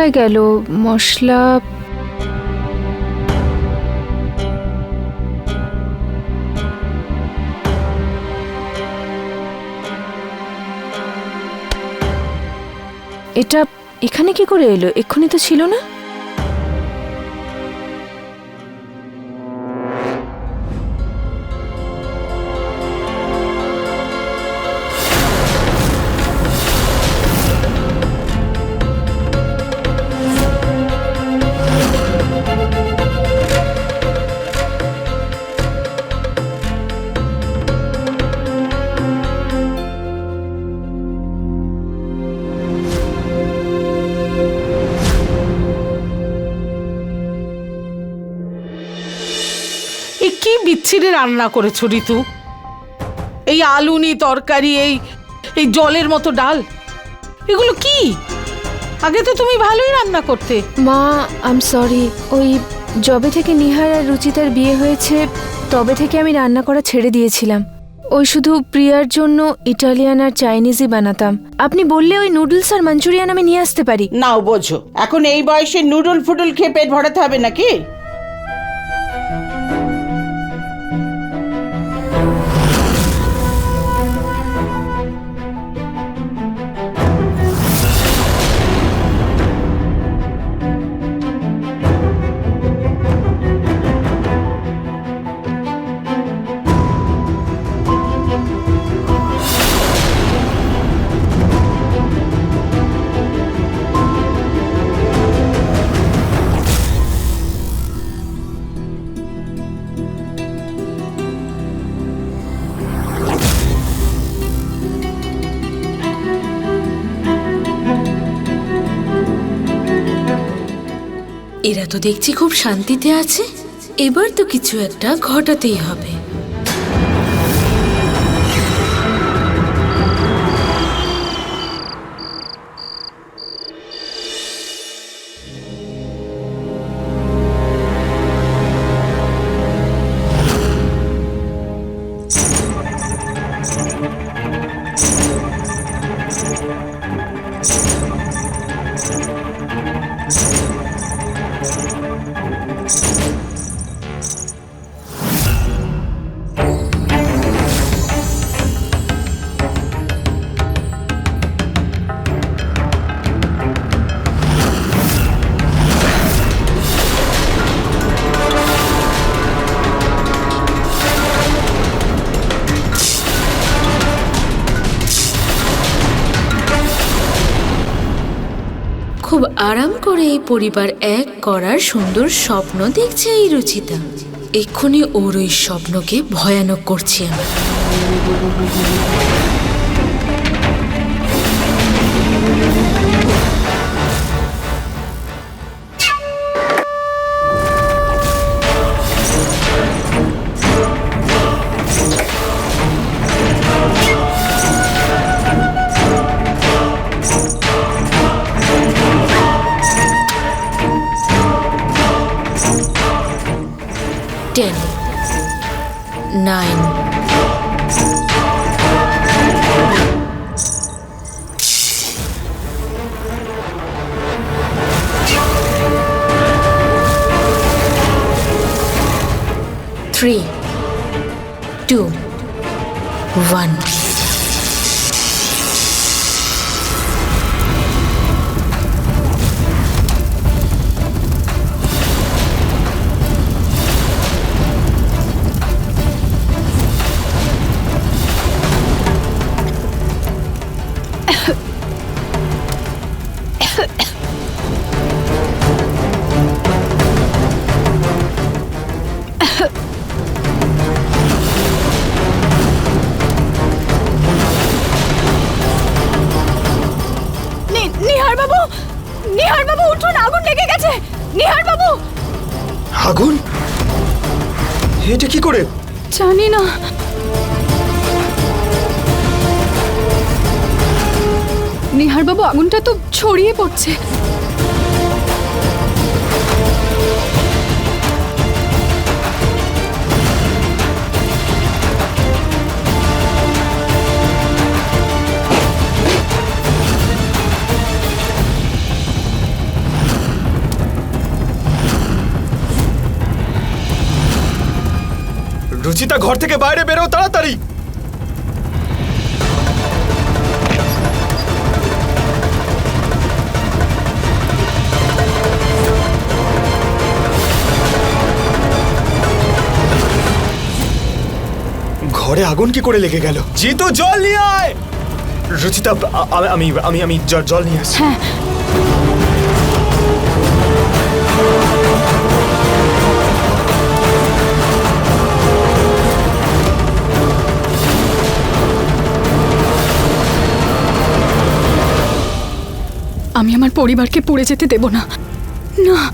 কোথায় গেল মশলা? এটা এখানে কি করে এলো? এক্ষুনি তো ছিল না? বিচ্ছিরি রান্না করেছ ঋতু? এই আলুনি তরকারি এই এই জলের মতো ডাল এগুলো কি? আগে তো তুমি ভালোই রান্না করতে। মা আম সরি ওই জবে থেকে নিহার আর রুচিতার বিয়ে হয়েছে তবে থেকে আমি রান্না করা ছেড়ে দিয়েছিলাম। ওই শুধু প্রিয়ার জন্য ইটালিয়ান আর চাইনিজই বানাতাম। আপনি বললে ওই নুডলস আর মাঞ্চুরিয়ান আমি নিয়ে আসতে পারি। নাও বোঝো এখন এই বয়সে নুডল ফুডল খেয়ে পেট ভরাতে হবে নাকি? এরা তো দেখছি খুব শান্তিতে আছে। এবার তো কিছু একটা ঘটাতেই হবে। খুব পরিবার এক করার সুন্দর স্বপ্ন দেখছে এই রুচিতা। এক্ষুনি ওর ওই স্বপ্নকে ভয়ানক করছি আমি three, two, one. নিহার বাবু উঠুন আগুন লেগে গেছে। নিহার বাবু আগুন? এটা কি করে? জানি না। নিহার বাবু আগুনটা তো ছড়িয়ে পড়ছে। রুচিতা ঘর থেকে বাইরে বেরো তাড়াতাড়ি। ঘরে আগুন কি করে লেগে গেল? জিতু, জল নিয়ে আয়! রুচিতা আমি আমি আমি জল নিয়ে আসছি। আমি আমার পরিবারকে পড়ে যেতে দেব না। না।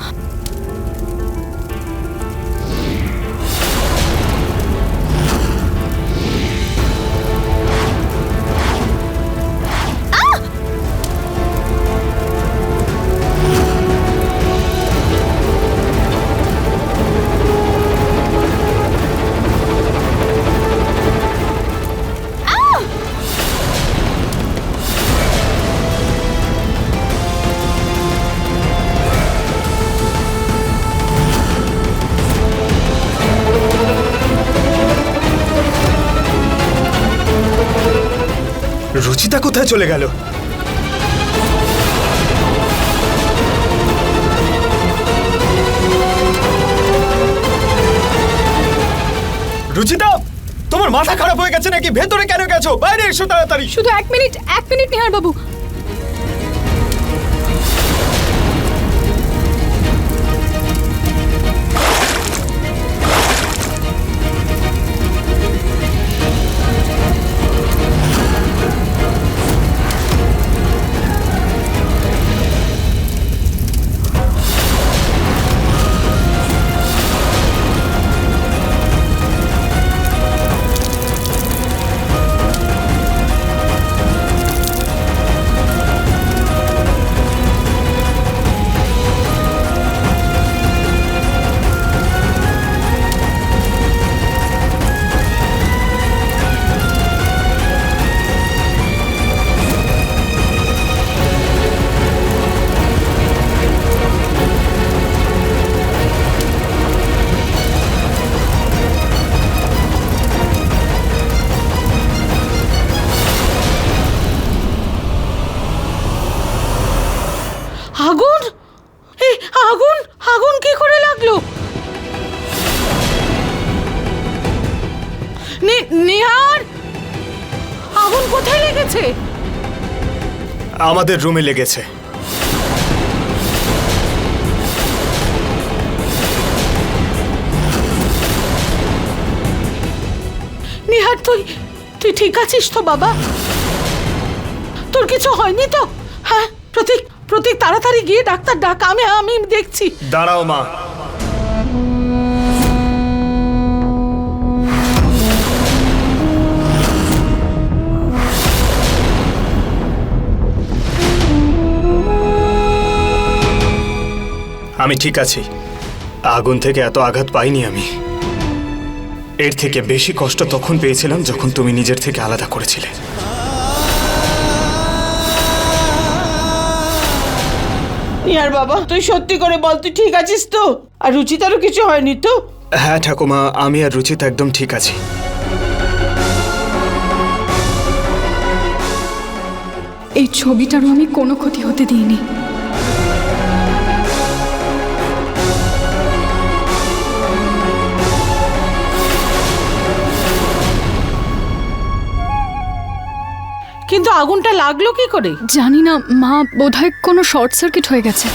কোথায় চলে গেল। রুচিতা, তোমার মাথা খারাপ হয়ে গেছে নাকি? ভেতরে কেন গেছো? বাইরে এসো তাড়াতাড়ি। শুধু এক মিনিট এক মিনিট নেহার বাবু কোথায় লেগেছে? আমাদের রুমে লেগেছে। নিহার তুই তুই ঠিক আছিস তো বাবা? তোর কিছু হয়নি তো? হ্যাঁ প্রতীক প্রতীক তাড়াতাড়ি গিয়ে ডাক্তার ডাক। আমি আমি দেখছি। দাঁড়াও মা। আমি ঠিক আছি। আগুন থেকে এত আঘাত পাইনি আমি। এর থেকে বেশি কষ্ট তখন পেয়েছিলাম যখন তুমি নিজের থেকে আলাদা করেছিলে। নিহার বাবা তুই সত্যি করে বল তুই ঠিক আছিস তো? আর রুচিতারও কিছু হয়নি তো? হ্যাঁ ঠাকুমা আমি আর রুচিত একদম ঠিক আছি। এই ছবিটারও আমি কোনো ক্ষতি হতে দিইনি। কিন্তু আগুনটা লাগল কি করে? জানি না মা বোধহয় কোনো শর্ট সার্কিট হয়ে গেছে।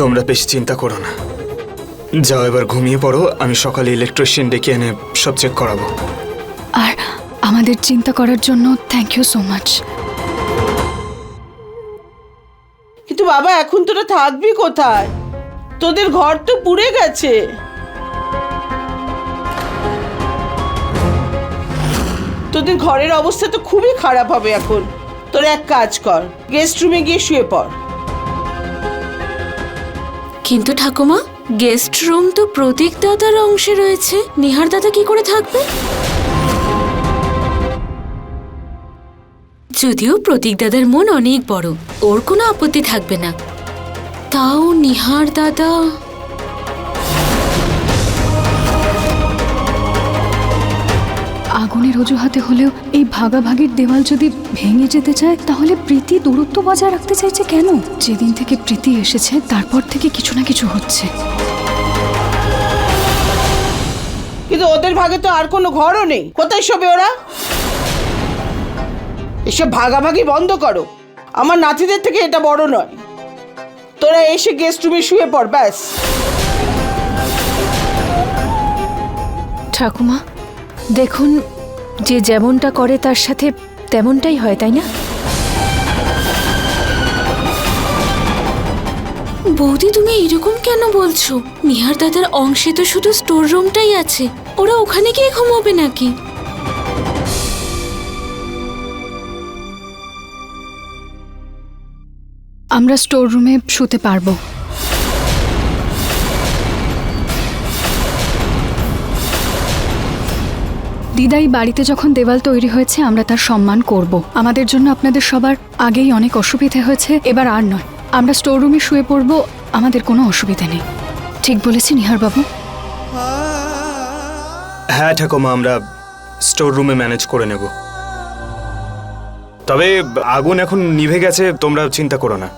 তোমরা বেশি চিন্তা করো না। যাও এবার ঘুমিয়ে পড়ো আমি সকালে ইলেকট্রিশিয়ান ডেকে এনে সব চেক করাবো। আর আমাদের চিন্তা করার জন্য থ্যাংক ইউ সো মাচ কিন্তু বাবা এখন তোরা থাকবি কোথায়? তোদের ঘর তো পুড়ে গেছে। তোদের ঘরের অবস্থা তো খুবই খারাপ হবে এখন। তোর এক কাজ কর গেস্ট রুমে গিয়ে শুয়ে পড়। কিন্তু ঠাকুমা গেস্ট রুম তো প্রতীক দাদার অংশে রয়েছে। নিহার দাদা কি করে থাকবে? যদিও প্রতীক দাদার মন অনেক বড়, ওর কোনো আপত্তি থাকবে না। তাও নিহার দাদা আগুনের অজুহাতে হলেও এই ভাগাভাগির দেওয়াল যদি ভেঙে যেতে চায় তাহলে প্রীতি দূরত্ব বজায় রাখতে চাইছে কেন? যেদিন থেকে প্রীতি এসেছে তারপর থেকে কিছু না কিছু হচ্ছে। কিন্তু ওদের ভাগে তো আর কোনো ঘরও নেই। কোথায় শোবে ওরা? এসব ভাগাভাগি বন্ধ করো। আমার নাতিদের থেকে এটা বড় নয়। তোরা এসে গেস্ট রুমে শুয়ে পড় ব্যাস। ঠাকুমা দেখুন যে যেমনটা করে তার সাথে তেমনটাই হয় তাই না? বৌদি তুমি এরকম কেন বলছো? নিহার দাদার অংশে তো শুধু স্টোর রুমটাই আছে। ওরা ওখানে গিয়ে ঘুমোবে নাকি? আমরা স্টোর রুমে শুতে পারব। দিদাই বাড়িতে যখন দেওয়াল তৈরি হয়েছে, আমরা তার সম্মান করব। আমাদের জন্য আপনাদের সবার আগেই অনেক অসুবিধে হয়েছে, এবার আর নয়। আমরা স্টোর রুমে শুয়ে পড়ব, আমাদের কোনো অসুবিধে নেই। ঠিক বলেছি নিহার বাবু হ্যাঁ ঠাকুমা, আমরা স্টোর রুমে ম্যানেজ করে নেব। তবে আগুন এখন নিভে গেছে, তোমরা চিন্তা করো না।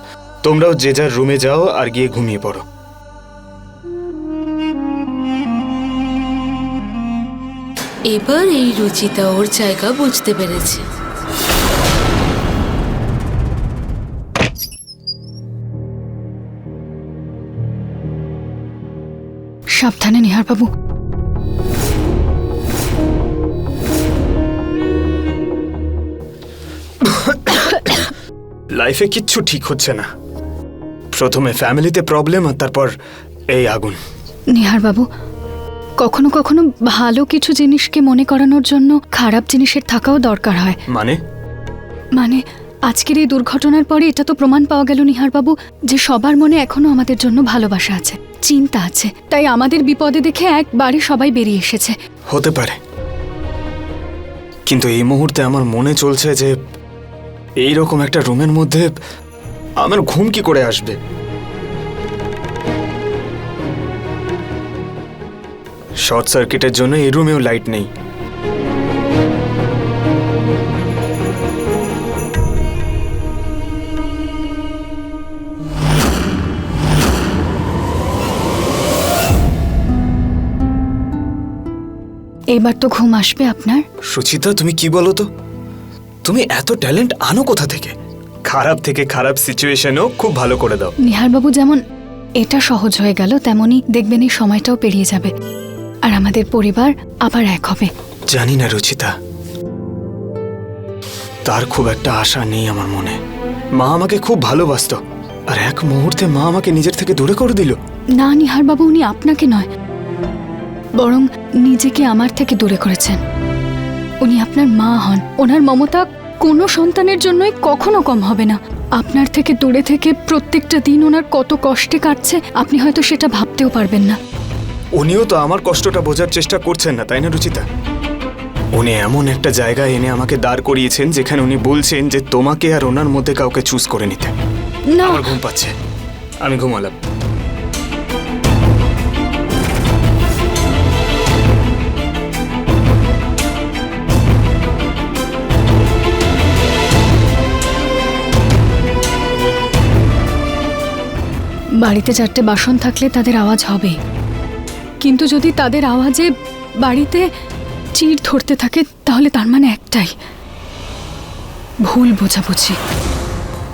তোমরাও যে যার রুমে যাও আর গিয়ে ঘুমিয়ে পড়ো। এবার এই রুচিতা ওর জায়গা বুঝতে পেরেছে। সাবধানে নিহার বাবু। লাইফে কিচ্ছু ঠিক হচ্ছে না। প্রথমে ফ্যামিলিতে প্রবলেম আর তারপর এই আগুন। নিহার বাবু কখনো কখনো ভালো কিছু জিনিসকে মনে করানোর জন্য খারাপ জিনিসের থাকাও দরকার হয়। মানে? মানে আজকের এই দুর্ঘটনার পরে এটা তো প্রমাণ পাওয়া গেল নিহার বাবু যে সবার মনে এখনও আমাদের জন্য ভালোবাসা আছে চিন্তা আছে। তাই আমাদের বিপদে দেখে একবারে সবাই বেরিয়ে এসেছে। হতে পারে। কিন্তু এই মুহূর্তে আমার মনে চলছে যে এই রকম একটা রুমের মধ্যে আমার ঘুম কি করে আসবে। শর্ট সার্কিটের জন্য এই রুমেও লাইট নেই। এবার তো ঘুম আসবে আপনার। সুচিতা তুমি কি বলো তো? তুমি এত ট্যালেন্ট আনো কোথা থেকে? খারাপ থেকে খারাপ সিচুয়েশনেও খুব ভালো করে দাও। নিহারবাবু যেমন এটা সহজ হয়ে গেল তেমনি দেখবেন এই সময়টাও পেরিয়ে যাবে। আর আমাদের পরিবার আবার এক হবে। জানি না রুচিতা। তার খুব একটা আশা নেই আমার মনে। মা আমাকে খুব ভালোবাসত। আর এক মুহূর্তে মা আমাকে নিজের থেকে দূরে করে দিল। না নিহার বাবু উনি আপনাকে নয়। বরং নিজেকে আমার থেকে দূরে করেছেন। উনি আপনার মা হন। ওনার মমতা কোনো সন্তানের জন্যই কখনো কম হবে না। আপনার থেকে দূরে থেকে প্রত্যেকটা দিন ওনার কত কষ্টে কাটছে আপনি হয়তো সেটা ভাবতেও পারবেন না। উনিও তো আমার কষ্টটা বোঝার চেষ্টা করছেন না তাই না রুচিতা? উনি এমন একটা জায়গায় এনে আমাকে দাঁড় করিয়েছেন যেখানে উনি বলছেন যে তোমাকে আর ওনার মধ্যে কাউকে চুজ করে নিতে। না। আমার ঘুম পাচ্ছে। আমি ঘুমালাম। বাড়িতে চারটে বাসন থাকলে তাদের আওয়াজ হবে। কিন্তু যদি তাদের আওয়াজে বাড়িতে চিড় ধরতে থাকে, তাহলে তার মানে একটাই। ভুল বোঝাবুঝি।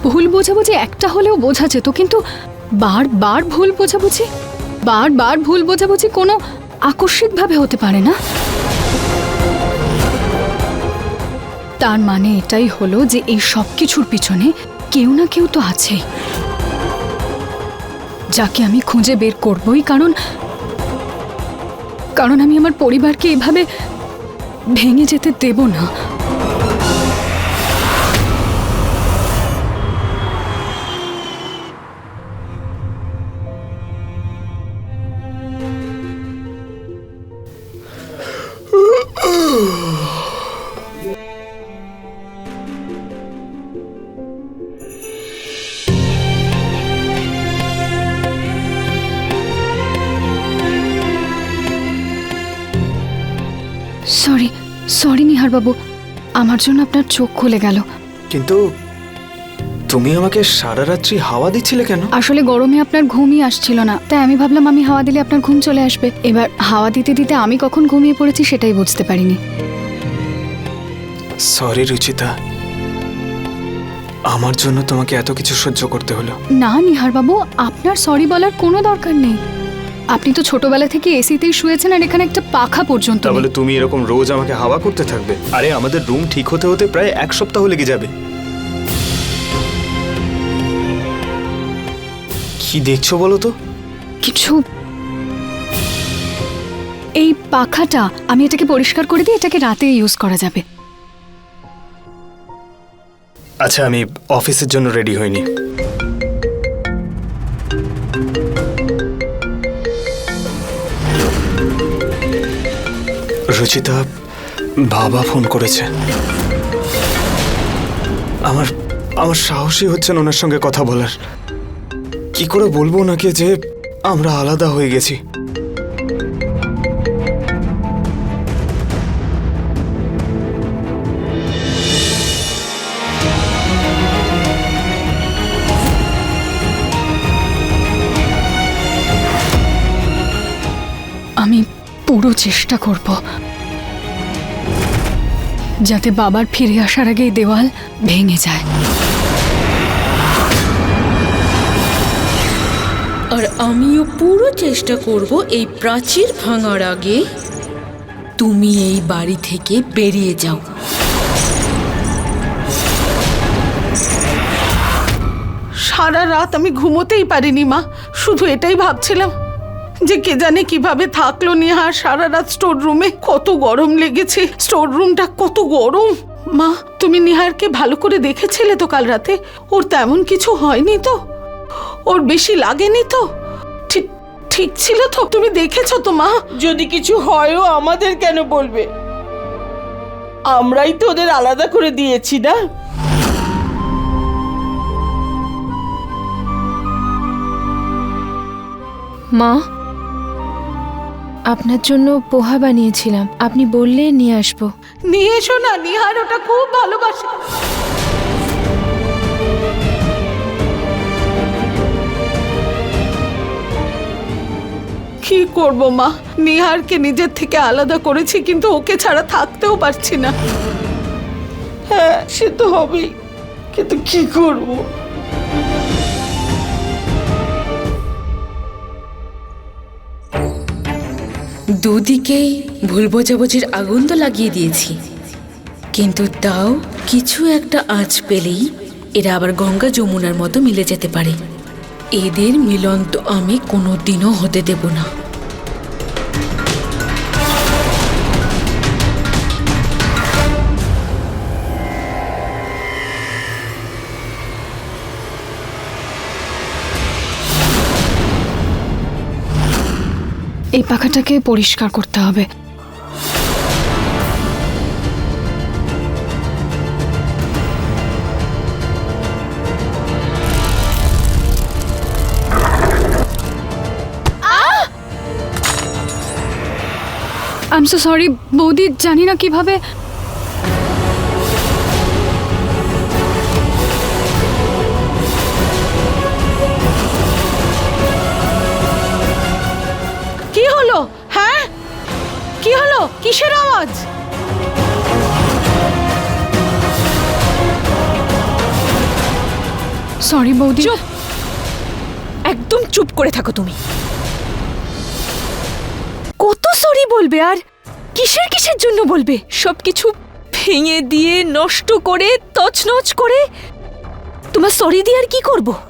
ভুল বোঝাবুঝি একটা হলেও বোঝা যেত, কিন্তু বারবার ভুল বোঝাবুঝি, বারবার ভুল বোঝাবুঝি কোনো আকস্মিকভাবে হতে পারে না। তার মানে এটাই হলো যে এই সব কিছুর পিছনে কেউ না কেউ তো আছেই। যাকে আমি খুঁজে বের করবই, কারণ কারণ আমি আমার পরিবারকে এভাবে ভেঙে যেতে দেব না। নিহারবাবু আমার জন্য আপনার চোখ খুলে গেল। কিন্তু তুমি আমাকে সারা রাত্রি হাওয়া দিচ্ছিলে কেন? আসলে গরমে আপনার ঘুমই আসছিল না তাই আমি ভাবলাম আমি হাওয়া দিলে আপনার ঘুম চলে আসবে। এবার হাওয়া দিতে দিতে আমি কখন ঘুমিয়ে পড়েছি সেটাই বুঝতে পারিনি। সরি রুচিতা। আমার জন্য তোমাকে এত কিছু সহ্য করতে হলো। না নিহারবাবু আপনার সরি বলার কোনো দরকার নেই। আপনি তো ছোটবেলা থেকে এসিতেই শুয়েছেন আর এখানে একটা পাখা পর্যন্ত নেই। তাহলে তুমি এরকম রোজ আমাকে হাওয়া করতে থাকবে? আরে আমাদের রুম ঠিক হতে হতে প্রায় এক সপ্তাহ লেগে যাবে। কি দেখছ বলো তো? কিছু? এই পাখাটা আমি এটাকে পরিষ্কার করে দিই এটাকে রাতে ইউজ করা যাবে। আচ্ছা আমি অফিসের জন্য রেডি হইনি। রুচিতা বাবা ফোন করেছে। আমার আমার সাহসই হচ্ছে না ওনার সঙ্গে কথা বলার। কি করে বলব ওনাকে যে আমরা আলাদা হয়ে গেছি। আমি পুরো চেষ্টা করব। যাতে বাবার ফিরে আসার আগে এই দেওয়াল ভেঙে যায়। আর আমিও পুরো চেষ্টা করব এই প্রাচীর ভাঙার আগে। তুমি এই বাড়ি থেকে বেরিয়ে যাও। সারা রাত আমি ঘুমোতেই পারিনি মা শুধু এটাই ভাবছিলাম। যে কে জানে কীভাবে থাকল নিহার সারা রাত স্টোর রুমে কত গরম লেগেছে। স্টোর রুমটা কত গরম। মা তুমি নিহারকে ভালো করে দেখেছিলে তো কাল রাতে? ওর তেমন কিছু হয়নি তো? ওর বেশি লাগেনি তো? ঠিক ঠিক ছিল তো? তুমি দেখেছ তো মা? যদি কিছু হয়ও আমাদের কেন বলবে? আমরাই তো ওদের আলাদা করে দিয়েছি না? মা আপনার জন্য পোহা বানিয়েছিলাম। আপনি বললে নিয়ে আসব। নিয়ে এসো না, নিহার ওটা খুব ভালোবাসে। কি করব মা? নিহারকে নিজের থেকে আলাদা করেছি, কিন্তু ওকে ছাড়া থাকতেও পারছি না। হ্যাঁ সে তো হবেই, কিন্তু কি করব? দুদিকেই ভুল বোঝাবুঝির আগুন তো লাগিয়ে দিয়েছি। কিন্তু তাও কিছু একটা আঁচ পেলেই এরা আবার গঙ্গা যমুনার মতো মিলে যেতে পারে। এদের মিলন তো আমি কোনো দিনও হতে দেব না। এই পাখাটাকে পরিষ্কার করতে হবে। আই এম সো সরি বৌদি জানি না কীভাবে কি হলো? কিসের আওয়াজ? সরি বৌদি। একদম চুপ করে থাকো তুমি। কত সরি বলবে আর? কিসের কিসের জন্য বলবে? সবকিছু ভেঙে দিয়ে নষ্ট করে তছনছ করে। তোমার সরি দিয়ে আর কি করব?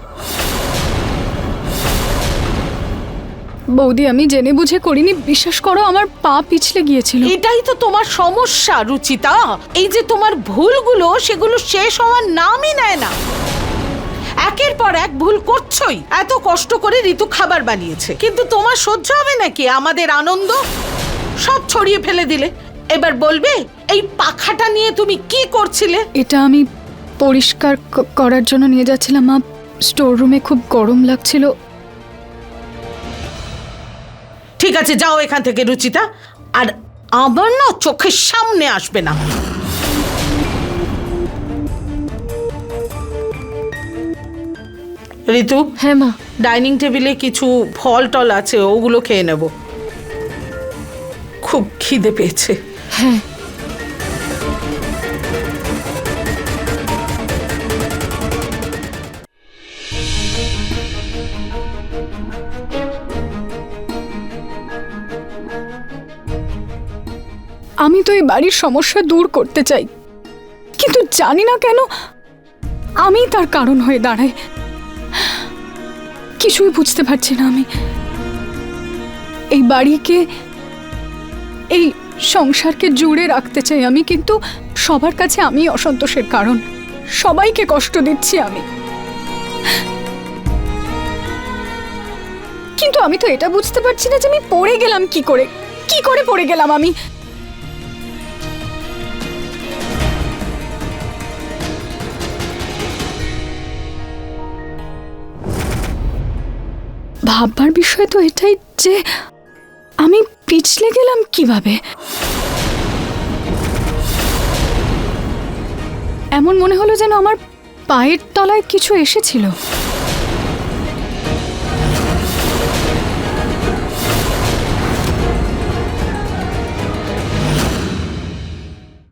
বৌদি আমি জেনে বুঝে করিনি বিশ্বাস করো আমার পা পিছলে গিয়েছিল। এটাই তো তোমার সমস্যা রুচিতা। এই যে তোমার ভুলগুলো সেগুলো শেষ হওয়ার নামই নেয় না। একের পর এক ভুল করছই। এত কষ্ট করে ঋতু খাবার বানিয়েছে। কিন্তু তোমার সহ্য হবে নাকি? আমাদের আনন্দ সব ছড়িয়ে ফেলে দিলে। এবার বলবে এই পাখাটা নিয়ে তুমি কি করছিলে? এটা আমি পরিষ্কার করার জন্য নিয়ে যাচ্ছিলাম মা। স্টোর রুমে খুব গরম লাগছিল। ঠিক আছে যাও এখান থেকে রুচিতা। আর আমার না চোখের সামনে আসবে না। ঋতু হ্যাঁ মা। ডাইনিং টেবিলে কিছু ফল টল আছে ওগুলো খেয়ে নেব। খুব খিদে পেয়েছে। হ্যাঁ। আমি তো এই বাড়ির সমস্যা দূর করতে চাই। কিন্তু জানি না কেন আমি তার কারণ হয়ে দাঁড়াই। কিছুই বুঝতে পারছি না আমি। এই বাড়িকে, এই সংসারকে জুড়ে রাখতে চাই আমি, কিন্তু সবার কাছে আমি অসন্তোষের কারণ। সবাইকে কষ্ট দিচ্ছি আমি। কিন্তু আমি তো এটা বুঝতে পারছি না যে আমি পড়ে গেলাম কি করে? কি করে পড়ে গেলাম আমি? ভাববার বিষয় তো এটাই যে আমি পিছলে গেলাম কীভাবে? এমন মনে হলো যেন আমার পায়ের তলায় কিছু এসেছিল।